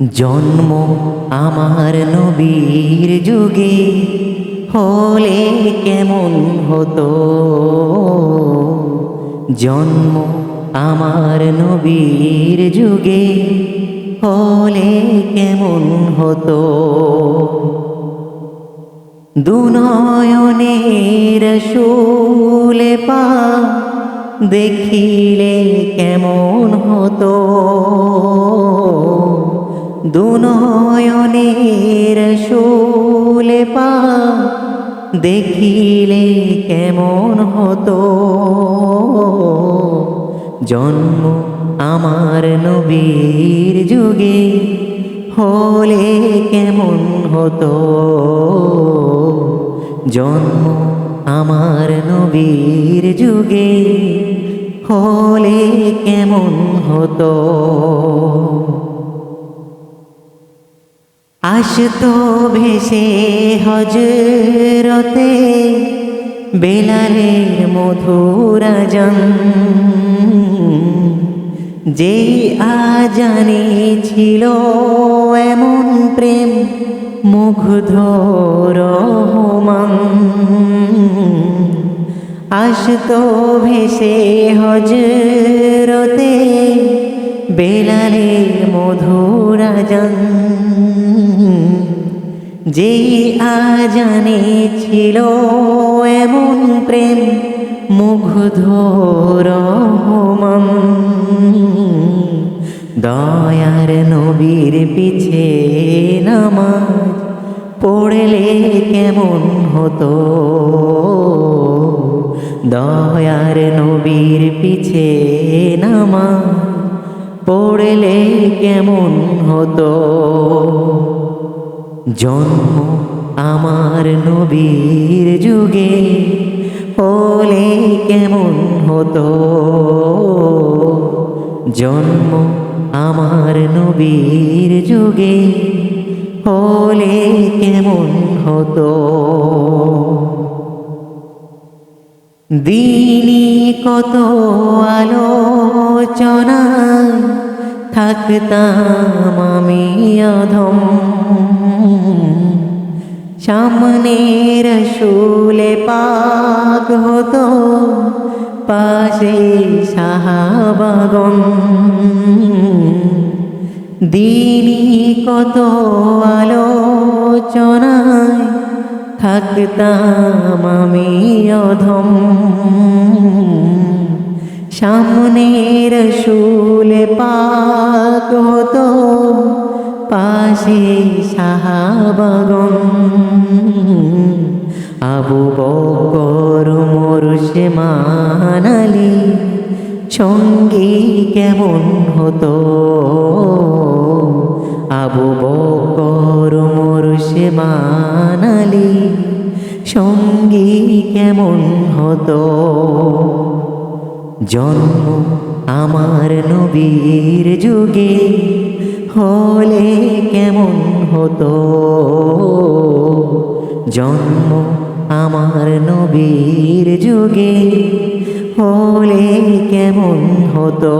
জন্ম আমার নবীর যুগে হলে কেমন হতো? জন্ম আমার নবীর যুগে হলে কেমন হতো? দুনয়নের শুলে পা দেখিলে কেমন হতো? দুনয়নের শুলে পা দেখিলে কেমন হতো? জন্ম আমার নবীর যুগে হলে কেমন হতো? জন্ম আমার নবীর যুগে হলে কেমন হতো? আসতো ভেসে হজরতে বেলালের মধুরা জান যে আজানি ছিল এমন প্রেম, মুগ্ধ রহমান। আসতো ভেসে হজরতে বেলালের মধুরা জান যে আজানে ছিল এমন প্রেম, মুগ্ধ রহমান। দয়ার নবীর পিছে নামাজ পড়লে কেমন হতো? দয়ার নবীর পিছে নামাজ পড়লে কেমন হতো? জন্ম আমার নবীর যুগে হলে কেমন হতো? জন্ম আমার নবীর যুগে হলে কেমন হতো? দিনী কত আলোচনা থাকতাম আমি অধম। সামনের শুলে পাক হতো, পাশে সাহাবাগন দিনী কত আলোচনায় থাকতাম আমি অধম। সামনের শুলে পাক হতো, পাশে সাহাবাগন আবু বকর মরুষে মানালি সঙ্গী কেমন হতো? আবু বকর মরুষে মানালি সঙ্গী কেমন হতো? জন্ম আমার নবীর যুগে হলে কেমন হতো? জন্ম আমার নবীর যুগে হলে কেমন হতো?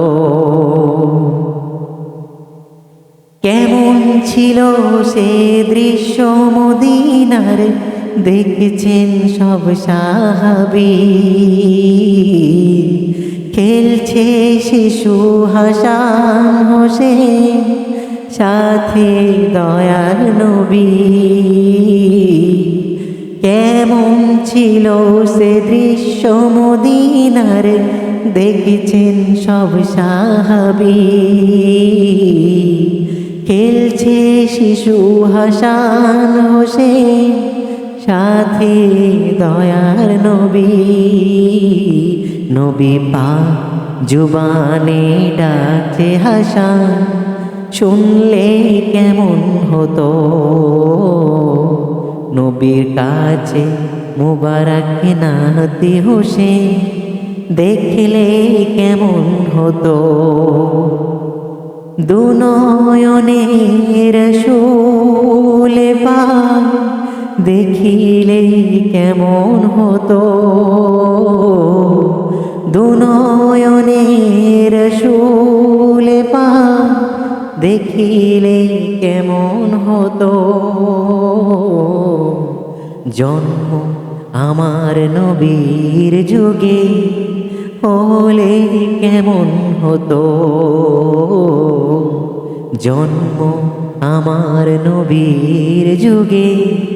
কেমন ছিল সে দৃশ্য মদিনার দেখছেন সব সাহাবি। খেলছে শিশু হাসান হোসেন, সাথে দয়ার নবী। কেমন ছিল সে দৃশ্য মদিনার, দেখছেন সব সাহাবি। খেলছে শিশু হাসান হোসেন সাথে দয়ার নবী নবী পা জুবানে ডাকছে হাসান, শুনলে কেমন হতো? নবীর কাছে মুবারক নাতি হোসেন, দেখলে কেমন হতো? দুনয়নের শুলে পা দেখিলে কেমন হতো? দুনয়নের শুলে পা দেখিলে কেমন হতো? জন্ম আমার নবীর যুগে হলে কেমন হতো? জন্ম আমার নবীর যুগে